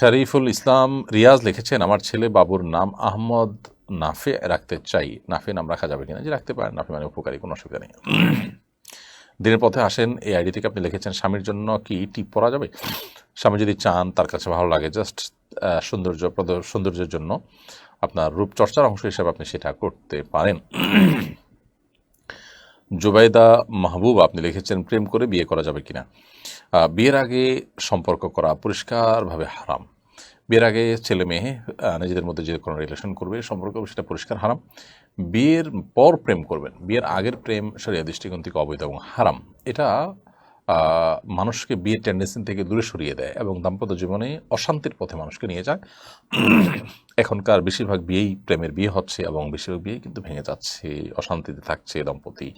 শরীফুল ইসলাম রিয়াজ লিখেছেন, আমার ছেলে বাবুর নাম আহমদ নাফে, রাখতে চাই। নাফে নাম রাখা যাবে কিনা যে রাখতে পারেন, নাফে মানে উপকারী, কোনো অসুবিধা নেই। দিনের পথে আসেন, এই আইডি থেকে আপনি লিখেছেন, স্বামীর জন্য কি টিপ পরা যাবে? স্বামী যদি চান, তার কাছে ভালো লাগে, জাস্ট সৌন্দর্য সৌন্দর্যের জন্য আপনার রূপচর্চার অংশ হিসাবে আপনি সেটা করতে পারেন। জুবাইদা মাহবুব, আপনি লিখেছেন, প্রেম করে বিয়ে করা যাবে কিনা? বিয়ের আগে সম্পর্ক করা পরিষ্কারভাবে হারাম। বিয়ের আগে ছেলে মেয়ে নিজেদের মধ্যে যে কোনো রিলেশন করবে, সম্পর্ক সেটা পরিষ্কার, হারাম। বিয়ের পর প্রেম করবেন। বিয়ের আগের প্রেম শরিয়া দৃষ্টিকোণ থেকে অবৈধ এবং হারাম। এটা মানুষকে বিয়ের টেন্ডেন্সি থেকে দূরে সরিয়ে দেয় এবং দাম্পত্য জীবনে অশান্তির পথে মানুষকে নিয়ে যায়। এখনকার বেশিরভাগ বিয়েই প্রেমের বিয়ে হচ্ছে এবং বেশিরভাগ বিয়ে কিন্তু ভেঙে যাচ্ছে, অশান্তিতে থাকছে দম্পতি।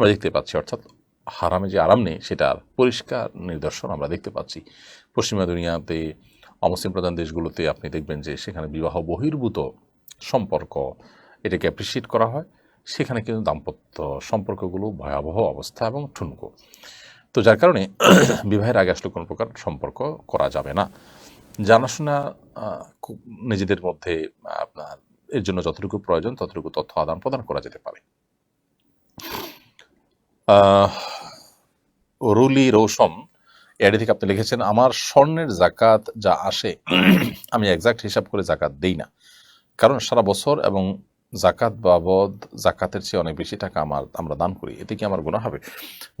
আমরা দেখতে পাচ্ছি, অর্থাৎ হারামে যে আরাম নেই সেটার পরিষ্কার নিদর্শন আমরা দেখতে পাচ্ছি। পশ্চিমা দুনিয়াতে অমুসলিম প্রধান দেশগুলোতে আপনি দেখবেন যে সেখানে বিবাহ বহির্ভূত সম্পর্ক, এটাকে অ্যাপ্রিসিয়েট করা হয়। সেখানে কিন্তু দাম্পত্য সম্পর্কগুলো ভয়াবহ অবস্থা এবং ঠুনকো। তো যার কারণে বিবাহের আগে আসলে কোনো প্রকার সম্পর্ক করা যাবে না। জানাশোনা নিজেদের মধ্যে, আপনার এর জন্য যতটুকু প্রয়োজন, ততটুকু তথ্য আদান প্রদান করা যেতে পারে। রুলি রৌসম এডি থেকে আপনি লিখেছেন, আমার স্বর্ণের জাকাত যা আসে, আমি একজাক্ট হিসাব করে জাকাত দেই না। কারণ সারা বছর এবং জাকাত বাবদ, জাকাতের চেয়ে অনেক বেশি টাকা আমার, আমরা দান করি। এতে কি আমার গুণা হবে?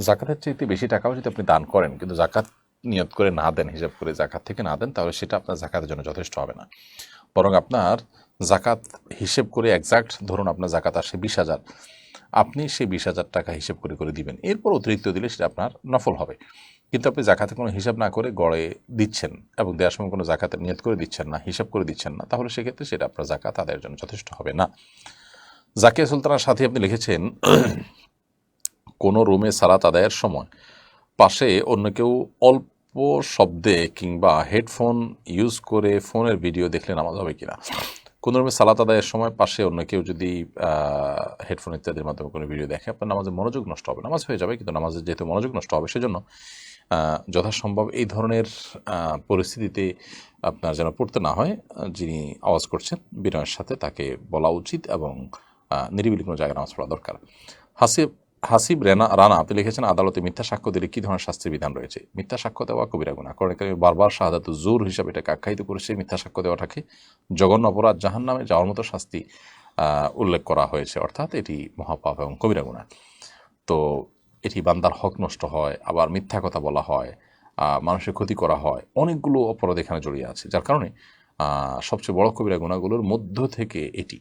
জাকাতের চেয়ে বেশি টাকাও যদি আপনি দান করেন, কিন্তু জাকাত নিয়ত করে না দেন, হিসাব করে জাকাত থেকে না দেন, তাহলে সেটা আপনার জাকাতের জন্য যথেষ্ট হবে না। বরং আপনার জাকাত হিসেব করে একজাক্ট ধরুন আপনার জাকাত আসে বিশ হাজার। আপনি সেই বিশ হাজার টাকা হিসেব করে করে দিবেন। এরপর অতিরিক্ত দিলে সেটা আপনার নফল হবে। কিন্তু আপনি জাকাতে কোনো হিসাব না করে গড়ে দিচ্ছেন এবং দেওয়ার সময় কোনো জাকাতের নিয়ত করে দিচ্ছেন না, হিসাব করে দিচ্ছেন না, তাহলে সেক্ষেত্রে সেটা আপনার জাকাত আদায়ের জন্য যথেষ্ট হবে না। জাকিয়া সুলতানার সাথে আপনি লিখেছেন, কোনো রুমে সালাত আদায়ের সময় পাশে অন্য কেউ অল্প শব্দে কিংবা হেডফোন ইউজ করে ফোনের ভিডিও দেখলে নামাজ হবে কিনা? কোনো রুমে সালাত আদায়ের সময় পাশে অন্য কেউ যদি হেডফোন ইত্যাদির মাধ্যমে কোনো ভিডিও দেখে, আপনার নামাজে মনোযোগ নষ্ট হবে। নামাজ হয়ে যাবে, কিন্তু নামাজে যেহেতু মনোযোগ নষ্ট হবে, সেজন্য যথাসম্ভব এই ধরনের পরিস্থিতিতে আপনার যেন পড়তে না হয়, যিনি আওয়াজ করছেন, বিনয়ের সাথে তাকে বলা উচিত এবং নিরিবিলি কোনো জায়গায় নামাজ পড়া দরকার। হাসিব হাসিব, রেনা, রানা, আপনি লিখেছেন আদালতে মিথ্যা সাক্ষ্য দিলে কী ধরনের শাস্তির বিধান রয়েছে? মিথ্যা সাক্ষ্য দেওয়া কবিরা গুণা কারণ এখানে বারবার শাহাদাত জোর হিসাবে এটাকে আখ্যায়িত করেছে। মিথ্যা সাক্ষ্য দেওয়াটাকে জঘন্য অপরাধ জাহান নামে যাওয়ার মতো শাস্তি উল্লেখ করা হয়েছে। অর্থাৎ এটি মহাপাপ এবং কবিরা গুণা তো এটি বান্দার হক নষ্ট হয়, আবার মিথ্যা কথা বলা হয় মানুষের ক্ষতি করা হয়। অনেকগুলো অপরাধ এখানে জড়িয়ে আছে। যার কারণে সবচেয়ে বড় কবিরা গুণাগুলোর মধ্য থেকে এটি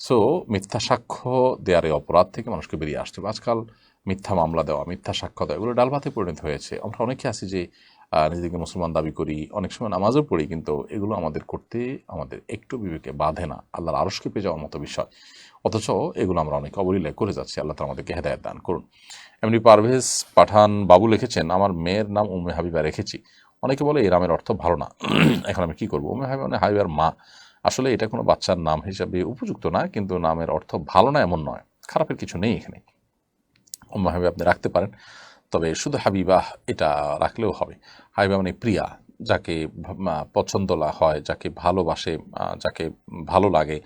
সো মিথ্যা সাক্ষ্য দেওয়ার এই অপরাধ থেকে মানুষকে বেরিয়ে আসতে আজকাল মিথ্যা মামলা দেওয়া, মিথ্যা সাক্ষ্য দেওয়া, এগুলো ডালভাতে পরিণত হয়েছে। আমরা অনেকে আছি যে নিজেদেরকে মুসলমান দাবি করি, অনেক সময় নামাজও পড়ি, কিন্তু এগুলো আমাদের করতে আমাদের একটু বিবেকে বাধে না। আল্লাহর আরশকে পেয়ে যাওয়ার মতো বিষয়। অথচ এগুলো আমরা অনেক অবলীলায় করে যাচ্ছি। আল্লাহ তালা আমাদেরকে হেদায়ত দান করুন। এমনি পারভেজ পাঠান বাবু লিখেছেন, আমার মেয়ের নাম উম্মে হাবিবা রেখেছি। অনেকে বলে, এই নামের অর্থ ভালো না। এখন আমি কি করব? উম্মে হাবিবা মানে হাবিবার মা। আসলে এটা কোনো বাচ্চার নাম হিসাবে উপযুক্ত না, কিন্তু নামের অর্থ ভালো না, এমন নয়। খারাপের কিছু নেই এখানে। অন্যভাবে আপনি রাখতে পারেন। তবে শুধু হাবিবাহ এটা রাখলেও হবে। হাবিবা মানে প্রিয়া, যাকে পছন্দ হয়, যাকে ভালোবাসে যাকে ভালো লাগে।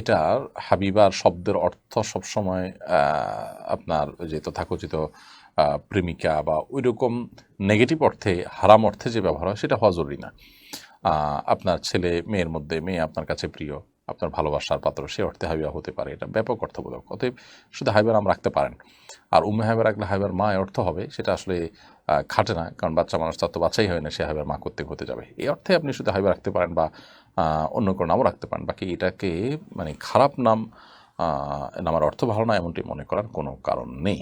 এটা হাবিবার শব্দের অর্থ সবসময় আপনার যে তথাকথিত প্রেমিকা বা ওই রকম নেগেটিভ অর্থে, হারাম অর্থে যে ব্যবহার হয়, সেটা হওয়া জরুরি না। আপনার ছেলে, মেয়ের মধ্যে মেয়ে আপনার কাছে প্রিয়, আপনার ভালোবাসার পাত্র, সে অর্থে হাইবা হতে পারে। এটা ব্যাপক অর্থবোধক। অতএব শুধু হাইবার নাম রাখতে পারেন। আর উম্মে হাইবার রাখলে হাইবার মা অর্থ হবে, সেটা আসলে খাটে না, কারণ বাচ্চা মানুষ তার তো বাচ্চাই হয় না, সে হাইবার মা করতে হতে যাবে। এই অর্থে আপনি শুধু হাইবার রাখতে পারেন বা অন্য কোনো নামও রাখতে পারেন। বাকি এটাকে মানে খারাপ নাম নামের অর্থ ভালো না, এমনটি মনে করার কোনো কারণ নেই।